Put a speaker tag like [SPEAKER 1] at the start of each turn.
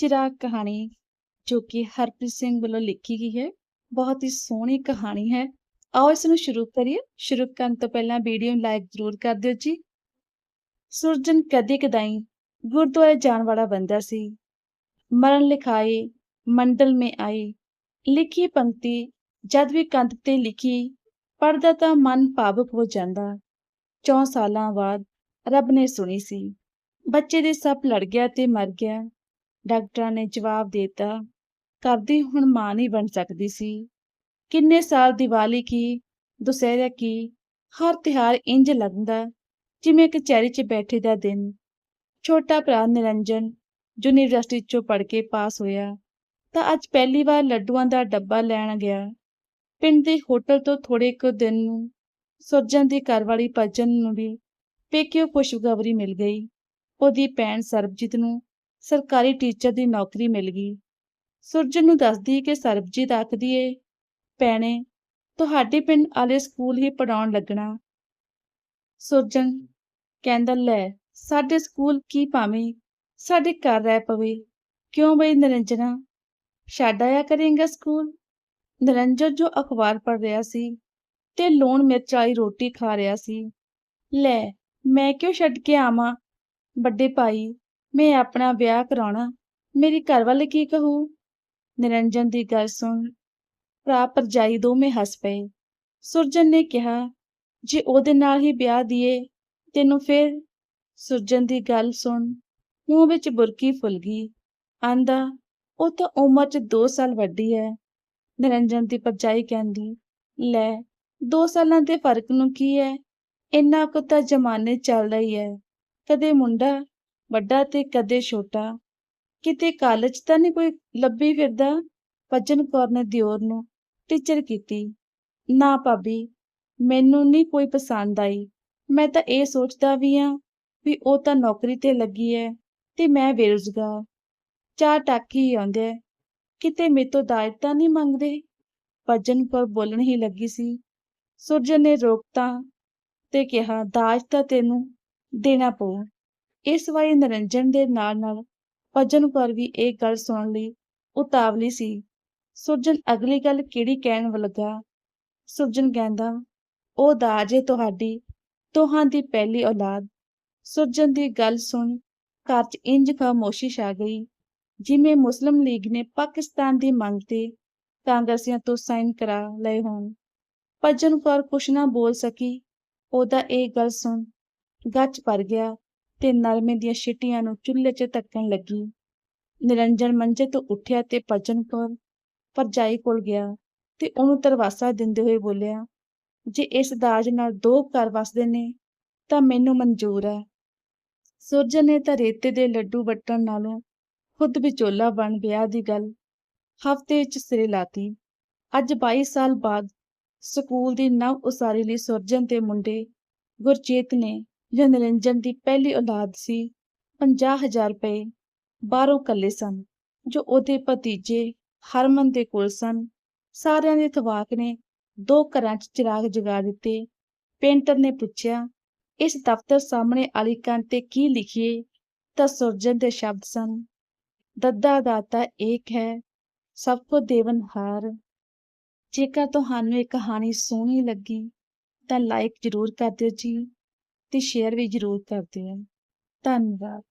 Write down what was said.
[SPEAKER 1] ਚਿਰਾਗ ਕਹਾਣੀ, ਜੋ ਕਿ ਹਰਪ੍ਰੀਤ ਸਿੰਘ ਵੱਲੋਂ ਲਿਖੀ ਗਈ ਹੈ। ਬਹੁਤ ਹੀ ਸੋਹਣੀ ਕਹਾਣੀ ਹੈ। ਆਓ ਇਸ ਨੂੰ ਸ਼ੁਰੂ ਕਰੀਏ। ਸ਼ੁਰੂ ਕਰਨ ਤੋਂ ਪਹਿਲਾਂ ਵੀਡੀਓ ਨੂੰ ਲਾਈਕ ਜ਼ਰੂਰ ਕਰ ਦਿਓ ਜੀ। ਸੁਰਜਨ ਕਦੇ ਕਦਾਈ ਗੁਰਦੁਆਰੇ ਜਾਣ ਵਾਲਾ ਬੰਦਾ ਸੀ। ਮਰਨ ਲਿਖਾਈ, ਮੰਡਲ ਮੇ ਆਈ। ਲਿਖੀ ਪੰਕਤੀ ਜਦ ਵੀ ਕੰਧ ਤੇ ਲਿਖੀ ਪੜਦਾ ਤਾਂ ਮਨ ਭਾਵੁਕ ਹੋ ਜਾਂਦਾ। ਚੌਂ ਸਾਲਾਂ ਬਾਅਦ ਰੱਬ ਨੇ ਸੁਣੀ ਸੀ। ਬੱਚੇ ਦੇ ਸੱਪ ਲੜ ਗਿਆ ਤੇ ਮਰ ਗਿਆ। ਡਾਕਟਰਾਂ ਨੇ ਜਵਾਬ ਦੇਤਾ ਕਰਦੀ ਹੁਣ ਮਾਂ ਨਹੀਂ ਬਣ ਸਕਦੀ ਸੀ। ਕਿੰਨੇ ਸਾਲ ਦੀਵਾਲੀ ਕੀ, ਦੁਸਹਿਰਾ ਕੀ, ਹਰ ਤਿਹਾਰ ਇੰਜ ਲੱਗਦਾ ਜਿਵੇਂ ਕਚਹਿਰੀ 'ਚ ਬੈਠੇ ਦਾ ਦਿਨ। ਛੋਟਾ ਭਰਾ ਨਿਰੰਜਨ ਯੂਨੀਵਰਸਿਟੀ 'ਚੋਂ ਪੜ੍ਹ ਕੇ ਪਾਸ ਹੋਇਆ, ਤਾਂ ਅੱਜ ਪਹਿਲੀ ਵਾਰ ਲੱਡੂਆਂ ਦਾ ਡੱਬਾ ਲੈਣ ਗਿਆ। ਪਿੰਡ ਦੇ ਹੋਟਲ ਤੋਂ ਥੋੜੇ ਕੁ ਦਿਨ ਨੂੰ ਸੁਰਜਨ ਦੀ ਘਰਵਾਲੀ ਭਜਨ ਨੂੰ ਵੀ ਪੇਕਿਓ ਖੁਸ਼ਖਬਰੀ ਮਿਲ ਗਈ। ਉਹਦੀ ਭੈਣ ਸਰਬਜੀਤ ਨੂੰ ਸਰਕਾਰੀ ਟੀਚਰ ਦੀ ਨੌਕਰੀ ਮਿਲ ਗਈ। ਸੁਰਜਨ ਨੂੰ ਦੱਸਦੀ ਕਿ ਸਰਬਜੀਤ ਆਖਦੀ ਏ, ਭੈਣੇ, ਤੁਹਾਡੇ ਪਿੰਡ ਵਾਲੇ ਸਕੂਲ ਹੀ ਪੜਾਉਣ ਲੱਗਣਾ। ਸੁਰਜਨ ਕਹਿੰਦਾ, ਲੈ, ਸਾਡੇ ਸਕੂਲ ਕੀ ਭਾਵੇਂ? ਸਾਡੇ ਘਰ ਰਹਿ ਪਵੇ। ਕਿਉਂ ਬਈ ਨਿਰੰਜਨਾ ਛੱਡ ਆਇਆ ਕਰੇਂਗਾ ਸਕੂਲ? ਨਿਰੰਜਨ ਜੋ ਅਖਬਾਰ ਪੜ੍ਹ ਰਿਹਾ ਸੀ ਤੇ ਲੂਣ ਮਿਰਚ ਵਾਲੀ ਰੋਟੀ ਖਾ ਰਿਹਾ ਸੀ। ਲੈ, ਮੈਂ ਕਿਉਂ ਛੱਡ ਕੇ ਆਵਾਂ? ਵੱਡੇ ਭਾਈ ਮੈਂ ਆਪਣਾ ਵਿਆਹ ਕਰਾਉਣਾ, ਮੇਰੀ ਘਰ ਵਾਲੇ ਕੀ ਕਹੂ? ਨਿਰੰਜਨ ਦੀ ਗੱਲ ਸੁਣ, ਭਰਾ ਭਰਜਾਈ ਦੋਵੇਂ ਹੱਸ ਪਏ। ਸੁਰਜਨ ਨੇ ਕਿਹਾ, ਜੇ ਉਹਦੇ ਨਾਲ ਹੀ ਵਿਆਹ ਦੀਏ, ਤੈਨੂੰ ਫਿਰ? ਸੁਰਜਨ ਦੀ ਗੱਲ ਸੁਣ, ਮੂੰਹ ਵਿੱਚ ਬੁਰਕੀ ਫੁੱਲ ਗਈ। ਆਂਦਾ, ਉਹ ਤਾਂ ਉਮਰ 'ਚ 2 ਸਾਲ ਵੱਡੀ ਹੈ ਨਿਰੰਜਨ ਦੀ ਭਰਜਾਈ ਕਹਿੰਦੀ, ਲੈ 2 ਸਾਲਾਂ ਦੇ ਫ਼ਰਕ ਨੂੰ ਕੀ ਹੈ ਇੰਨਾ ਕੁ ਤਾਂ ਜ਼ਮਾਨੇ ਚੱਲਦਾ ਹੀ ਹੈ ਕਦੇ ਮੁੰਡਾ ਵੱਡਾ ਤੇ ਕਦੇ ਛੋਟਾ, ਕਿਤੇ ਕਾਲਜ ਤਾਂ ਨਹੀਂ ਕੋਈ ਲੱਭੀ ਫਿਰਦਾ? ਭਜਨ ਕੌਰ ਨੇ ਦਿਓਰ ਨੂੰ ਟੀਚਰ ਕੀਤੀ। ਨਾ ਭਾਬੀ, ਮੈਨੂੰ ਨਹੀਂ ਕੋਈ ਪਸੰਦ ਆਈ। ਮੈਂ ਤਾਂ ਇਹ ਸੋਚਦਾ ਵੀ ਆ ਵੀ ਉਹ ਤਾਂ ਨੌਕਰੀ ਤੇ ਲੱਗੀ ਹੈ ਤੇ ਮੈਂ ਬੇਰੁਜ਼ਗਾਰ। ਚਾਰ ਟਾਕੀ ਹੀ ਆਉਂਦੇ ਆ ਕਿਤੇ ਮੇਤੋਂ ਦਾਜ ਤਾਂ ਨਹੀਂ ਮੰਗਦੇ? ਭਜਨ ਕੌਰ ਬੋਲਣ ਹੀ ਲੱਗੀ ਸੀ। ਸੁਰਜਨ ਨੇ ਰੋਕਤਾ ਤੇ ਕਿਹਾ, ਦਾਜ ਤਾਂ ਤੈਨੂੰ ਦੇਣਾ ਪਊ। ਇਸ ਵਾਰੀ ਨਿਰੰਜਨ ਦੇ ਨਾਲ ਨਾਲ ਭਜਨ ਕੌਰ ਵੀ ਇਹ ਗੱਲ ਸੁਣਨ ਲਈ ਉਤਾਵਲੀ ਸੀ। ਸੁਰਜਨ ਅਗਲੀ ਗੱਲ ਕਿਹੜੀ ਕਹਿਣ ਲੱਗਾ? ਸੁਰਜਨ ਕਹਿੰਦਾ, ਉਹ ਦਾਜੇ ਤੁਹਾਡੀ ਤੋਹਾਂ ਦੀ ਪਹਿਲੀ ਔਲਾਦ। ਸੁਰਜਨ ਦੀ ਗੱਲ ਸੁਣ ਘਰ 'ਚ ਇੰਜ ਖਾਮੋਸ਼ੀ ਛਾ ਗਈ। ਜਿਵੇਂ ਮੁਸਲਿਮ ਲੀਗ ਨੇ ਪਾਕਿਸਤਾਨ ਦੀ ਮੰਗ ਤੇ ਕਾਂਗਰਸੀਆਂ ਤੋਂ ਸਾਈਨ ਕਰਾ ਲਏ ਹੋਣ। ਭਜਨ ਕੌਰ ਕੁਛ ਨਾ ਬੋਲ ਸਕੀ। ਉਹਦਾ ਇਹ ਗੱਲ ਸੁਣ ਗੱਚ ਭਰ ਗਿਆ। ਤੇ ਨਰਮੇ ਦੀਆਂ ਛਿੱਟੀਆਂ ਨੂੰ ਚੁੱਲ੍ਹੇ 'ਚ ਧੱਕਣ ਲੱਗੀ। ਨਿਰੰਜਨ ਮੰਜੇ ਤੋਂ ਉੱਠਿਆ ਤੇ ਭਜਨ ਕੌਰ ਭਰਜਾਈ ਕੋਲ ਗਿਆ ਤੇ ਉਹਨੂੰ ਤਰਵਾਸਾ ਦਿੰਦੇ ਹੋਏ ਬੋਲਿਆ, ਜੇ ਇਸ ਦਾਜ ਨਾਲ ਦੋ ਘਰ ਵਸਦੇ ਨੇ, ਤਾਂ ਮੈਨੂੰ ਮਨਜ਼ੂਰ ਹੈ। ਸੁਰਜਨ ਨੇ ਤਾਂ ਰੇਤੇ ਦੇ ਲੱਡੂ ਵਟਣ ਨਾਲੋਂ ਖੁਦ ਵਿਚੋਲਾ ਬਣ ਵਿਆਹ ਦੀ ਗੱਲ ਹਫ਼ਤੇ ਵਿੱਚ ਸਿਰੇ ਲਾਤੀ। ਅੱਜ 22 ਸਾਲ ਬਾਅਦ ਸਕੂਲ ਦੀ ਨਵ ਉਸਾਰੀ ਲਈ ਸੁਰਜਨ ਤੇ ਮੁੰਡੇ ਗੁਰਚੇਤ ਨੇ ਜੋ ਨਿਰੰਜਨ ਦੀ ਪਹਿਲੀ ਔਲਾਦ ਸੀ 50000 ਰੁਪਏ, ਬਾਹਰੋਂ ਕੱਲੇ ਸਨ, ਜੋ ਉਹਦੇ ਭਤੀਜੇ ਹਰਮਨ ਦੇ ਕੋਲ ਸਨ। ਸਾਰਿਆਂ ਦੇ ਥਵਾਕ ਨੇ ਦੋ ਘਰਾਂ 'ਚ ਚਿਰਾਗ ਜਗਾ ਦਿੱਤੇ। ਪੇਂਟਰ ਨੇ ਪੁੱਛਿਆ, ਇਸ ਦਫ਼ਤਰ ਸਾਹਮਣੇ ਵਾਲੀ ਕੰਧ ਤੇ ਕੀ ਲਿਖੀਏ? ਤਾਂ ਸੁਰਜਨ ਦੇ ਸ਼ਬਦ ਸਨ, ਦੱਦਾ ਦਾਤਾ ਏਕ ਹੈ, ਸਭ ਕੋ ਦੇਵਨਹਾਰ ਜੇਕਰ ਤੁਹਾਨੂੰ ਇਹ ਕਹਾਣੀ ਸੋਹਣੀ ਲੱਗੀ, ਤਾਂ ਲਾਈਕ ਜ਼ਰੂਰ ਕਰ ਦਿਓ ਜੀ। ਤੇ ਸ਼ੇਅਰ ਵੀ ਜ਼ਰੂਰ ਕਰ ਦਿਓ ਧੰਨਵਾਦ।